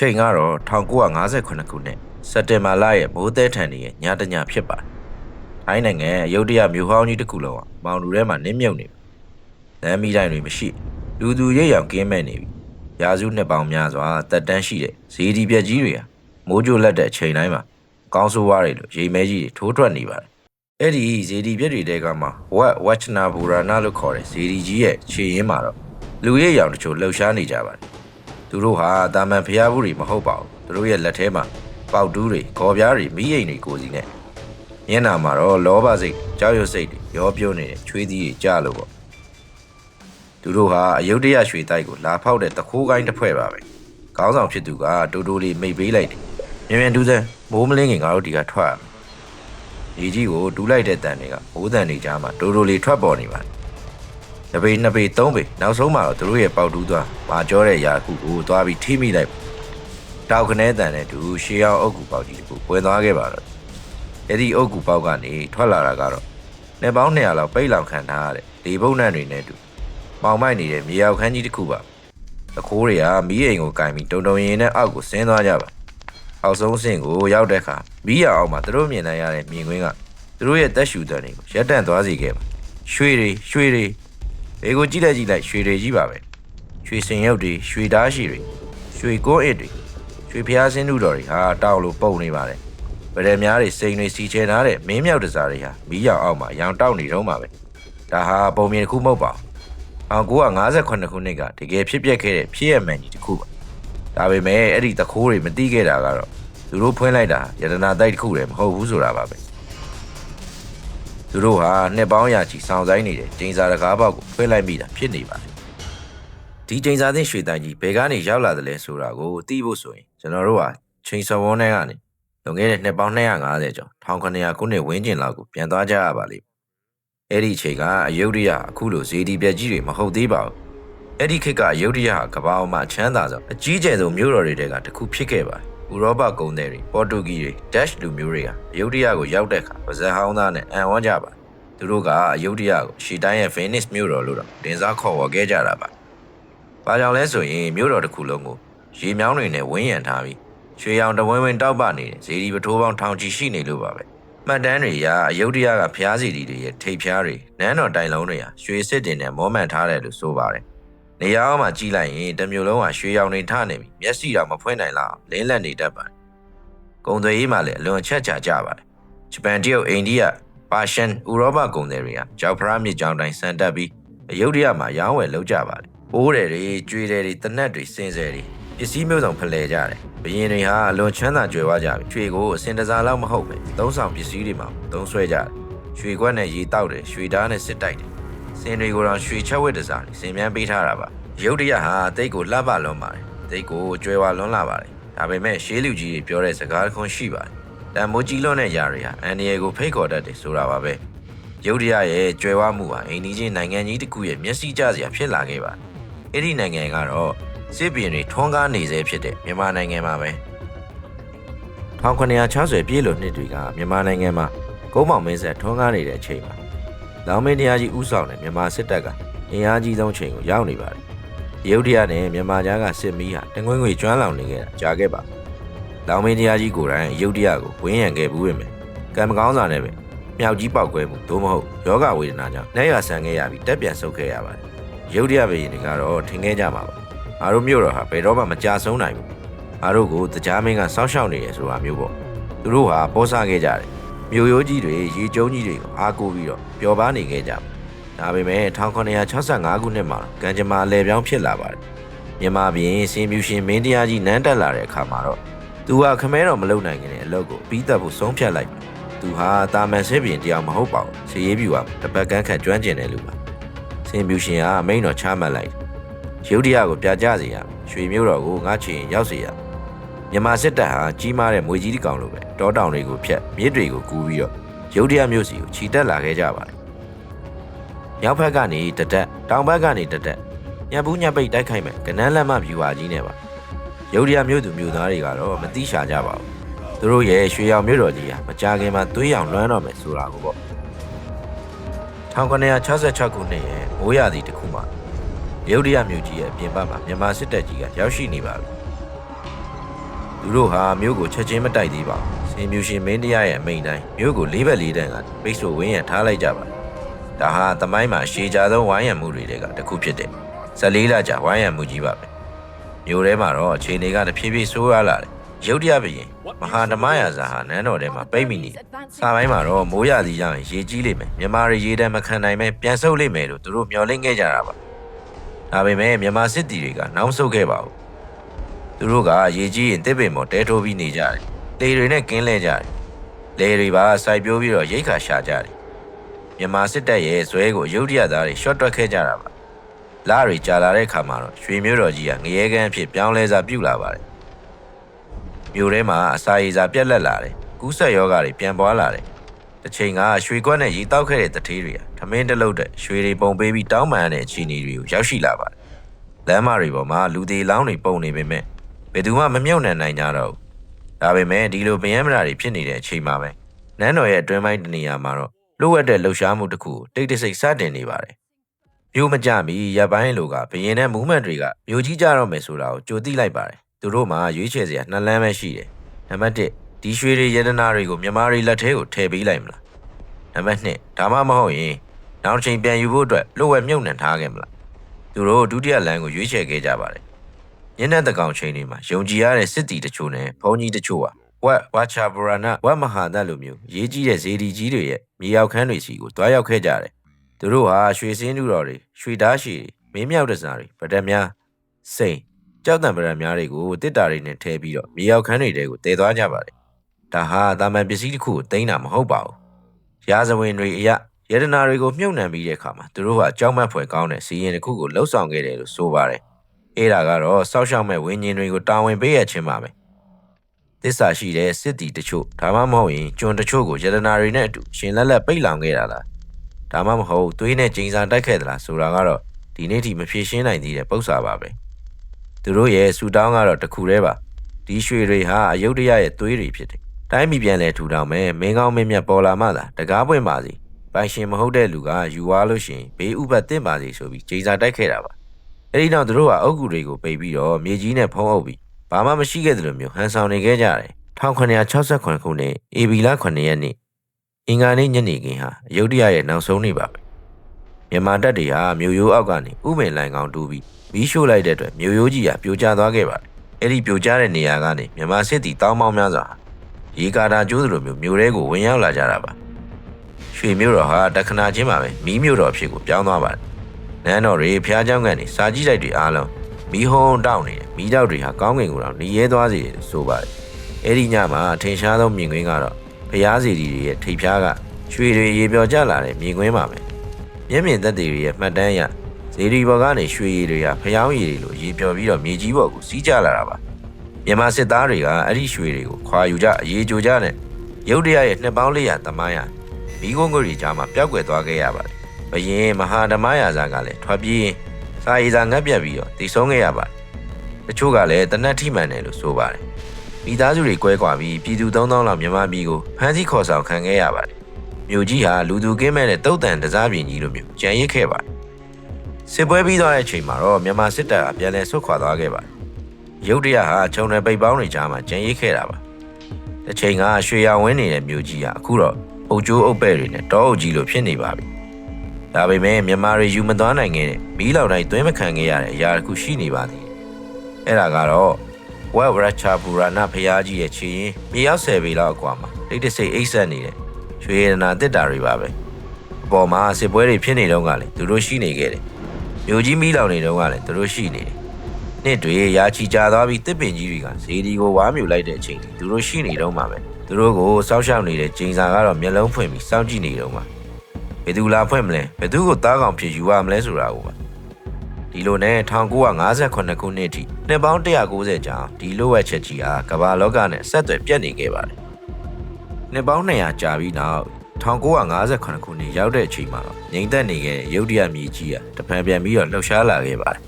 ချိန်ကတော့1958ခုနှစ်စက်တင်ဘာလရဲ့မိုးသည်ထန်နေရဲ့ညတညဖြစ်ပါတယ်။ထိုင်းနိုင်ငံအယုဒ္ဓယမြို့ဟောင်းကြီးတစ်ခုလုံးကမောင်လူထဲမှာနင်းမြုပ်နေပြီ။လမ်းမီးတိုင်းတွေမရှိလူသူရိပ်ရောင်ကင်းမဲ့နေပြီ။ရာစုနှစ်ပေါင်းများစွာတက်တန်းရှိတဲ့ဇေဒီပြက်ကြီးတွေဟာမိုးကြိုလက်တဲ့အချိန်တိုင်းမှာကောင်းဆိုးဝါးတွေလို့ရေမဲကြီးတွေထိုးထွက်နေပါတယ်။အဲ့ဒီဇေဒီပြက်တွေတဲကမှဝက်ဝက်ချနာဘူရာနာလို့ခေါ်တဲ့ဇေဒီကြီးရဲ့ခြေရင်းမှာတော့လူရိပ်ရောင်တချို့လှုပ်ရှားနေကြပါတယ်။ သူတို့ဟာတာမန်ဖျားဘူးတွေမဟုတ်ပါဘူးသူတို့ရဲ့လက်ထဲမှာပေါက်တူးတွေခေါ်ပြားတွေမိအိမ်တွေကိုစီနဲ့မျက်နှာမှာတော့လောဘစိတ်ကြောက်ရွံ့စိတ်တွေရောပြိုးနေတဲ့ချွေးသီးတွေကြလို့ပေါ့သူတို့ဟာအယုဒ္ဓယရွှေတိုက်ကိုလာဖောက်တဲ့တခိုးကိုင်းတစ်ဖွဲ့ပါပဲခေါင်းဆောင်ဖြစ်သူကတူတူလေးမိတ်ပေးလိုက်တယ်မြန်မြန်တူးစမ်းမိုးမလင်းခင်ငါတို့ဒီကထွက်ရမယ်ညီကြီးကိုတူးလိုက်တဲ့တန်တွေကမိုးတန်တွေကြားမှာတူတူလေးထွက်ပေါ်နေပါတယ် တပေနှစ်ပေသုံးပေနောက်ဆုံးမှာတော့သူတို့ရဲ့ပေါက်တူးသွားမာကြောတဲ့ຢာခုကိုသွားပြီးထိမိလိုက်တောက်ခနဲတန်တဲ့သူရှေးအောင်အုတ်ကူပေါက်ကြီးတခုပွဲသွားခဲ့ပါတော့အဲ့ဒီအုတ်ကူပေါက်ကနေထွက်လာတာကတော့နေပေါင်း200လောက်ပိတ်လောင်ခံထားရတဲ့ဒီဘုံနှံတွေနဲ့တူမောင်မိုက်နေတဲ့မြေရောက်ခန်းကြီးတစ်ခုပါအခိုးတွေကမီးအိမ်ကိုကင်ပြီးတုံတုံရင်နဲ့အောက်ကိုဆင်းသွားကြပါအောက်ဆုံးဆင့်ကိုရောက်တဲ့အခါမီးရအောင်မှာသူတို့မြင်နိုင်ရတဲ့မြင်ကွင်းကသူတို့ရဲ့တက်ရှူတန်တွေကိုရက်တန့်သွားစေခဲ့ပါရွှေတွေရွှေတွေ ဘေကိုကြည့်လိုက်ကြည့်လိုက်ရွှေတွေကြီးပါပဲရွှေစင်ရုပ်တွေရွှေသားရှိတွေရွှေကိုးအစ်တွေရွှေဖျားစင်းတူတော်တွေဟာတောက်လို့ပုံနေပါတယ်ဗရဲများတွေစိန်တွေစီချဲထားတဲ့မင်းမြောက်တစားတွေဟာမီးရောင်အောက်မှာရောင်တောက်နေတော့မှာပဲဒါဟာပုံမြင်တစ်ခုမဟုတ်ပါဘူး1958ခုနှစ်ကတကယ်ဖြစ်ပျက်ခဲ့တဲ့ဖြစ်ရမှန်ကြီးတစ်ခုပါဒါပေမဲ့အဲ့ဒီတခိုးတွေမတိခဲ့တာကတော့သူတို့ဖွင့်လိုက်တာယတနာတိုက်တစ်ခုလည်းမဟုတ်ဘူးဆိုတာပါပဲ သူတို့ဟာနှစ်ပေါင်းရာချီဆောင်ဆိုင်နေတဲ့ကျင်းစာတကားပေါက်ကိုဖွင့်လိုက်မိတာဖြစ်နေပါတယ်။ဒီကျင်းစာသင်းရွှေတိုင်ကြီးဘယ်ကနေရောက်လာတယ်လဲဆိုတာကိုသိဖို့ဆိုရင်ကျွန်တော်တို့ဟာချိန်စော်ဝန်းထဲကနေလွန်ခဲ့တဲ့နှစ်ပေါင်း250ကျော်1900ခုနှစ်ဝန်းကျင်လောက်ကိုပြန်သွားကြရပါလိမ့်မယ်။အဲ့ဒီအချိန်ကအယုဒ္ဓယအခုလိုဇေဒီပြက်ကြီးတွေမဟုတ်သေးပါဘူး။အဲ့ဒီခေတ်ကအယုဒ္ဓယဟာကမ္ဘာပေါ်မှာချမ်းသာဆုံးအကြီးကျယ်ဆုံးမြို့တော်တွေထဲကတစ်ခုဖြစ်ခဲ့ပါတယ်။ ဥရောပကုန်သည်တွေပေါ်တူဂီတွေဒက်ရှ်လူမျိုးတွေဟာအယုဒ္ဓယကိုရောက်တဲ့အခါဗဇက်ဟောင်းသားနဲ့အံ့ဩကြပါတယ်။သူတို့ကအယုဒ္ဓယကိုရှီတိုင်းရဲ့ Venice မြို့တော်လို့တော့တင်စားခေါ်ဝေါ်ခဲ့ကြတာပါ။ဘာကြောင့်လဲဆိုရင်မြို့တော်တစ်ခုလုံးကိုရေမြောင်းတွေနဲ့ဝန်းရံထားပြီးရွှေရောင်တဝင်းဝင်းတောက်ပနေတဲ့ဇေဒီပထိုးပေါင်းထောင်ချီရှိနေလို့ပါပဲ။မှတ်တမ်းတွေကအယုဒ္ဓယကဖျားစီတီတွေရဲ့ထိပ်ဖျားတွေနန်းတော်တိုင်လုံးတွေဟာရွှေစစ်တင်နဲ့မောမှန်ထားတယ်လို့ဆိုပါတယ်။ နေရာအောင်မှာကြီးလိုက်ရင်တစ်မျိုးလုံးဟာရွှေရောင်တွေထနေပြီးမျက်စိတော့မဖွင့်နိုင်လောက်လင်းလက်နေတတ်ပါတယ်။ကုံသွေးကြီးမှလည်းအလွန်ချက်ချကြပါတယ်။ဂျပန်တရုတ်အိန္ဒိယပါရှန်ဥရောပကုန်သည်တွေကကြောက်ဖရာမြစ်ကြောင်းတိုင်းဆန်တက်ပြီးအယုဒ္ဓယမှာရောင်းဝယ်လုပ်ကြပါတယ်။ပိုးတယ်တွေ၊ကျွေးတယ်တွေ၊တနက်တွေ၊စင်စယ်တွေပစ္စည်းမျိုးစုံဖလှယ်ကြတယ်။ဘရင်တွေဟာအလွန်ချမ်းသာကြွယ်ဝကြပြီ။ရွှေကိုအစင်တစားလောက်မဟုတ်ပဲသုံးဆောင်ပစ္စည်းတွေမှာသုံးဆွဲကြတယ်။ရွှေခွက်နဲ့ရေတောက်တယ်၊ရွှေဓာတ်နဲ့စစ်တိုက်တယ်။ စင်တွေကိုတော့ရွှေချက်ဝက်တစားတွေစင်မြန်းပေးထားတာပါ။ယုဒ္ဓယဟာတိတ်ကိုလှပလွန်ပါတယ်။တိတ်ကိုကြွယ်ဝလွန်လာပါတယ်။ဒါပေမဲ့ရှေးလူကြီးတွေပြောတဲ့စကားတစ်ခွန်းရှိပါတယ်။တန်မိုးကြီးလွန်းတဲ့ຢာတွေဟာအန်ဒီယေကိုဖိတ်ခေါ်တတ်တယ်ဆိုတာပါပဲ။ရုတ်တရက်ရဲ့ကြွယ်ဝမှုဟာအိန္ဒိချင်းနိုင်ငံကြီးတစ်ခုရဲ့မျက်စိကျစရာဖြစ်လာခဲ့ပါအဲ့ဒီနိုင်ငံကတော့စစ်ပြည်တွေထွန်းကားနေစေဖြစ်တဲ့မြန်မာနိုင်ငံမှာပဲ1960ပြည့်လို့နှစ်တွေကမြန်မာနိုင်ငံမှာကုန်းမောင်မင်းဆက်ထွန်းကားနေတဲ့အချိန်မှာ လောင်မင်းတရားကြီးဥဆောင်တဲ့မြန်မာစစ်တပ်ကအင်အားကြီးဆုံးချိန်ကိုရောက်နေပါတယ်ရုတ်တရက်နဲ့မြန်မာကြားကစစ်မီးဟာတငွေ့ငွေကျွမ်းလောင်နေခဲ့တာကြာခဲ့ပါလောင်မင်းတရားကြီးကိုယ်တိုင်ရုတ်တရက်ကိုဝင်းရံခဲ့ဘူးပဲမယ်ကံမကောင်းစာနဲ့ပဲမြောက်ကြီးပောက်ကွဲမှုသို့မဟုတ်ယောဂဝေဒနာကြောင့်လက်ရဆန်ခဲ့ရပြီးတက်ပြန်ဆုတ်ခဲ့ရပါတယ်။ရုတ်တရက်ပဲရင်တွေကတော့ထင်ခဲ့ကြမှာပါ။အားတို့မျိုးတော်ဟာဘယ်တော့မှမကြဆုံးနိုင်ဘူး။အားတို့ကိုတရားမင်းကစောင့်ရှောက်နေရဆိုတာမျိုးပေါ့။သူတို့ဟာပေါ်ဆခဲ့ကြတယ်။ မြို့ရိုးကြီးတွေရေကျုံကြီးတွေကိုအားကိုးပြီးတော့ပျော်ပါနေခဲ့ကြပါ။ဒါပေမဲ့1965ခုနှစ်မှာကံကြမ္မာအလဲပြောင်းဖြစ်လာပါတယ်။မြန်မာပြည်စင်ပြူရှင်မင်းတရားကြီးနန်းတက်လာတဲ့အခါမှာတော့သူဟာခမဲတော်မလုပ်နိုင်ခင်တဲ့အလုပ်ကိုပြီးသက်ဖို့ဆုံးဖြတ်လိုက်ပြီသူဟာတာမန်ဆဲပြင်တရားမဟုတ်ပါဘူး။စရေးပြူကတပတ်ကန်းခန့်ကျွမ်းကျင်တယ်လို့ပါ။စင်ပြူရှင်ကအမိန်တော်ချမှတ်လိုက်။ရုတ်တရက်ကိုပြကြစေရမယ်။ရွှေမျိုးတော်ကိုငါချင်ရောက်စေရ မယ်။မြမစစ်တပ်ဟာကြီးမားတဲ့မွေကြီးတစ်ကောင်လိုပဲတောတောင်တွေကိုဖျက်မြစ်တွေကိုကူးပြီးတော့ရုတ်တရက်မျိုးစီကိုခြိတက်လာခဲ့ကြပါတယ်။မြောက်ဘက်ကနေတတက်တောင်ဘက်ကနေတတက်ညံပူးညံပိတ်တိုက်ခိုက်မယ်ကနန်းလက်မဖြူပါကြီးနဲ့ပါ။ရုတ်တရက်မျိုးသူမျိုးသားတွေကတော့မတိရှာကြပါဘူး။သူတို့ရဲ့ရွှေရောင်မြို့တော်ကြီးဟာမကြခင်မှာသွေးရောင်လွှမ်းတော့မယ်ဆိုတာကိုပေါ့1966ခုနှစ်ရဲ့မိုးရာသီတစ်ခုမှာရုတ်တရက်မြို့ကြီးရဲ့အပြင်ဘက်မှာမြန်မာစစ်တပ်ကြီးကရောက်ရှိနေပါပြီ သူတို့ဟာမြို့ကိုချက်ချင်းမတိုက်သေးပါဘူးစင်မြူရှင်မင်းတရားရဲ့အမိန့်တိုင်းမြို့ကိုလေးဘက်လေးတန်းကပိတ်ဆို့ဝင်းရံထားလိုက်ကြပါဒါဟာသမိုင်းမှာရှေးကြသောဝိုင်းရံမှုတွေကတစ်ခုဖြစ်တဲ့14လကြာဝိုင်းရံမှုကြီးပါပဲမြို့ထဲမှာတော့အခြေအနေကတဖြည်းဖြည်းဆိုးရွားလာတယ်ရုတ်တရက်ပြင်မဟာဓမ္မရာဇာဟာနန်းတော်ထဲမှာပိတ်မိနေတယ်စာပိုင်းမှာတော့မိုးရသည်ရောက်ရင်ရေကြီးလိမ့်မယ်မြန်မာရေရေတန်းမခံနိုင်ပဲပြန်ဆုပ်လိမ့်မယ်လို့သူတို့မျှော်လင့်ခဲ့ကြတာပါဒါပေမဲ့မြန်မာစစ်တီတွေကနောက်ဆုတ်ခဲ့ပါဘူး သူတို့ကရေကြီးရင်တစ်ပင်ပေါ်တဲထိုးပြီးနေကြတယ်။လေတွေနဲ့ကင်းလဲကြတယ်။လေတွေပါစိုက်ပြိုးပြီးတော့ရိတ်ခါရှာကြတယ်။မြန်မာစစ်တပ်ရဲ့ဇွဲကိုရုတ်တရက်သားတွေရှော့တွက်ခဲ့ကြတာပါ။လာတွေကြာလာတဲ့ခါမှာတော့ရွှေမျိုးတော်ကြီးကငရဲကန်းအဖြစ်ပြောင်းလဲစားပြုတ်လာပါတယ်။မြို့ထဲမှာအစာရည်စာပြက်လက်လာတယ်။ကူးဆက်ယောဂါတွေပြန်ပွားလာတယ်။တစ်ချိန်ကရွှေကွက်နဲ့ရေတောက်ခဲ့တဲ့တထေးတွေကထမင်းတစ်လုတ်တဲ့ရွှေတွေပုံပေးပြီးတောင်းပန်ရတဲ့အခြေအနေတွေကိုရောက်ရှိလာပါတယ်။လမ်းမတွေပေါ်မှာလူသေးလောင်းတွေပုံနေပေမဲ့ ဘယ်သူမှမမြုပ်နှံနိုင်ကြတော့ဘူးဒါပေမဲ့ဒီလိုဗယံမရာတွေဖြစ်နေတဲ့အချိန်မှာပဲနန်းတော်ရဲ့အတွင်းပိုင်းတနေရာမှာတော့လိုအပ်တဲ့လှုပ်ရှားမှုတစ်ခုကိုတိတ်တဆိတ်စတင်နေပါတယ်မြို့မကြမီရပ်ပိုင်းလိုကဘရင်နဲ့မူးမန်တွေကမြို့ကြီးကြတော့မယ်ဆိုတာကိုကြိုသိလိုက်ပါတယ်သူတို့မှာရွေးချယ်စရာနှစ်လမ်းပဲရှိတယ်နံပါတ်1ဒီရွှေတွေရတနာတွေကိုမြန်မာတွေလက်ထဲကိုထည့်ပေးလိုက်မလားနံပါတ်2ဒါမှမဟုတ်ရင်နောက်တစ်ချိန်ပြန်ယူဖို့အတွက်လိုဝက်မြုပ်နှံထားခဲ့မလားသူတို့ဒုတိယလမ်းကိုရွေးချယ်ခဲ့ကြပါတယ် ညနေတကောင်ချိန်တွေမှာယုံကြည်ရတဲ့စစ်တီတချို့နဲ့ဘုန်းကြီးတချို့ဟာဝက်ဝါချာဘရနာဝက်မဟာဒတ်လိုမျိုးရေးကြီးတဲ့ဇေဒီကြီးတွေရဲ့မြေရောက်ခန်းတွေစီကိုတွားရောက်ခဲ့ကြတယ်။သူတို့ဟာရွှေစင်းတူတော်တွေရွှေဓာတ်ရှည်တွေမင်းမြောက်တစားတွေဗဒက်များစိန်ကြောက်တံပရံများတွေကိုတစ်တာတွေနဲ့ထည့်ပြီးတော့မြေရောက်ခန်းတွေတဲကိုတည်သွားကြပါတယ်။ဒါဟာတာမန်ပစ္စည်းတစ်ခုကိုတင်တာမဟုတ်ပါဘူး။ရာဇဝင်တွေအရယတနာတွေကိုမြုပ်နှံပြီးတဲ့အခါမှာသူတို့ဟာကြောက်မက်ဖွယ်ကောင်းတဲ့စီရင်တစ်ခုကိုလှုပ်ဆောင်ခဲ့တယ်လို့ဆိုပါတယ်။ အဲ့ဒါကတော့စောက်ရှောက်မဲ့ဝิญဉ်တွေကိုတာဝန်ပေးရခြင်းပါပဲသစ္စာရှိတဲ့စစ်တီတချို့ဒါမှမဟုတ်ရင်ကျွန်တချို့ကိုယတနာတွေနဲ့အတူရှင်လက်လက်ပိတ်လောင်ခဲ့တာလားဒါမှမဟုတ်သွေးနဲ့ကျင်းစာတိုက်ခဲ့သလားဆိုတာကတော့ဒီနေ့ထိမဖြေရှင်းနိုင်သေးတဲ့ပု္ပ္ပာပါပဲသူတို့ရဲ့ဆူတောင်းကတော့တစ်ခုတည်းပါဒီရွှေတွေဟာအယုဒ္ဓယရဲ့သွေးတွေဖြစ်တယ်တိုင်းပြည်ပြန်လဲထူထောင်မယ်မင်းကောင်းမင်းမြတ်ပေါ်လာမှသာတကားပွင့်ပါစီပိုင်ရှင်မဟုတ်တဲ့လူကယူသွားလို့ရှရင်ဘေးဥပတ်တင်ပါစီဆိုပြီးကျင်းစာတိုက်ခဲ့တာပါ အဲ့ဒီနောက်သူတို့ကအုတ်ဂူတွေကိုပိတ်ပြီးတော့မြေကြီးနဲ့ဖုံးအုပ်ပြီးဘာမှမရှိခဲ့သလိုမျိုးဟန်ဆောင်နေခဲ့ကြတယ်1968ခုနှစ်ဧပြီလ9ရက်နေ့အင်္ဂါနေ့ညနေခင်းဟာအယုဒ္ဓယရဲ့နောက်ဆုံးနေ့ပါပဲမြန်မာတပ်တွေဟာမြို့ရိုးအောက်ကနေဥမင်လိုင်ကောင်တူးပြီးမီးရှို့လိုက်တဲ့အတွက်မြို့ရိုးကြီးဟာပြိုကျသွားခဲ့ပါတယ်အဲ့ဒီပြိုကျတဲ့နေရာကနေမြန်မာစစ်တီတောင်းပေါင်းများစွာဟာရေကာတာကျိုးသလိုမျိုးမြို့ထဲကိုဝင်ရောက်လာကြတာပါရွှေမြို့တော်ဟာတခဏချင်းမှာပဲမီးမြို့တော်အဖြစ်ကိုပြောင်းသွားပါတယ် နန်းတော်တွေဖျားเจ้าကန်တွေစာကြည့်တိုက်တွေအားလုံးမီးဟုံးတောက်နေတယ်မီးတောက်တွေဟာကောင်းကင်ကိုတော့หนีရဲသွားစေတယ်လို့ဆိုပါတယ်အဲ့ဒီညမှာအထင်ရှားဆုံးမြင်ကွင်းကတော့ဖျားစီတွေရဲ့ထိပ်ဖျားကရွှေတွေရေပျော်ကျလာတဲ့မြင်ကွင်းပါပဲမျက်မြင်သက်တွေရဲ့မှတ်တမ်းရဇေဒီဘော်ကနေရွှေရည်တွေကဖျားရည်တွေလိုရေပျော်ပြီးတော့မြေကြီးဘော်ကိုစီးကျလာတာပါမြန်မာစစ်သားတွေကအဲ့ဒီရွှေတွေကိုခွာယူကြအေးကြိုကြနဲ့ရုတ်တရက်ရဲ့နှစ်ပေါင်း400သမိုင်းဟာမိကုန်းကိုတွေကြားမှာပျောက်ကွယ်သွားခဲ့ရပါတယ် ဘယင်မဟာဓမ္မရာဇာကလည်းထွက်ပြေးရင်စာရည်စာငတ်ပြတ်ပြီးတော့တည်ဆုံးခဲ့ရပါတယ်။တချို့ကလည်းတနတ်ထိမှန်တယ်လို့ဆိုပါတယ်။မိသားစုတွေကွဲကွာပြီးပြည်သူ3000လောက်မြန်မာပြည်ကိုဖမ်းဆီးခေါ်ဆောင်ခံခဲ့ရပါတယ်။မြို့ကြီးဟာလူသူကင်းမဲ့တဲ့တုတ်တန်တစားပြင်ကြီးလိုမျိုးကြံရစ်ခဲ့ပါတယ်။စစ်ပွဲပြီးသွားတဲ့အချိန်မှာတော့မြန်မာစစ်တပ်ကပြန်လည်ဆုတ်ခွာသွားခဲ့ပါတယ်။ရုတ်တရက်ဟာခြုံနယ်ပိတ်ပေါင်းတွေကြားမှာကြံရစ်ခဲ့တာပါ။တစ်ချိန်ကရွှေရဝင်းနေတဲ့မြို့ကြီးဟာအခုတော့အုတ်ကျိုးအုတ်ပဲ့တွေနဲ့တောအုပ်ကြီးလိုဖြစ်နေပါပြီ။ ဒါပေမဲ့မြန်မာတွေယူမသွားနိုင်ခဲ့တဲ့မီးလောင်တိုင်းသွင်းမခံခဲ့ရတဲ့အရာတစ်ခုရှိနေပါသေးတယ်။အဲ့ဒါကတော့ဝက်ဝရချာပူရာနာဖျားကြီးရဲ့ခြေရင်မြေရောက်ဆယ်ပေလောက်အကွာမှာတိတ်တဆိတ်အိတ်ဆက်နေတဲ့ရွှေရနာတစ်တာတွေပါပဲ။အပေါ်မှာစစ်ပွဲတွေဖြစ်နေတော့ကလည်းသူတို့ရှိနေခဲ့တယ်။မြို့ကြီးမီးလောင်နေတော့ကလည်းသူတို့ရှိနေတယ်။နှစ်တွေရာချီကြသွားပြီးတစ်ပင်ကြီးတွေကဇေဒီကိုဝါမြူလိုက်တဲ့အချိန်ထိသူတို့ရှိနေတော့မှာပဲ။သူတို့ကိုစောက်ရှောက်နေတဲ့ဂျိန်စာကတော့မျက်လုံးဖွင့်ပြီးစောင့်ကြည့်နေတော့မှာ။ဘ ယ်သူလာဖွင့်မလဲဘယ်သူကိုတားကောင်ဖြစ်ယူရမလဲဆိုတာကိုပါဒီလိုနဲ့1958ခုနှစ်အထိနှစ်ပေါင်း190ကြာအောင်ဒီလိုဝက်ချက်ကြီးဟာကမ္ဘာလောကနဲ့ဆက်သွယ်ပြတ်နေခဲ့ပါတယ်နှစ်ပေါင်း200ကြာပြီးနောက်1958ခုနှစ်ရောက်တဲ့အချိန်မှာတော့ငိမ့်သက်နေခဲ့တဲ့ရုတ်တရက်မြေကြီးဟာတဖန်ပြန်ပြီးတော့လှုပ်ရှားလာခဲ့ပါတယ်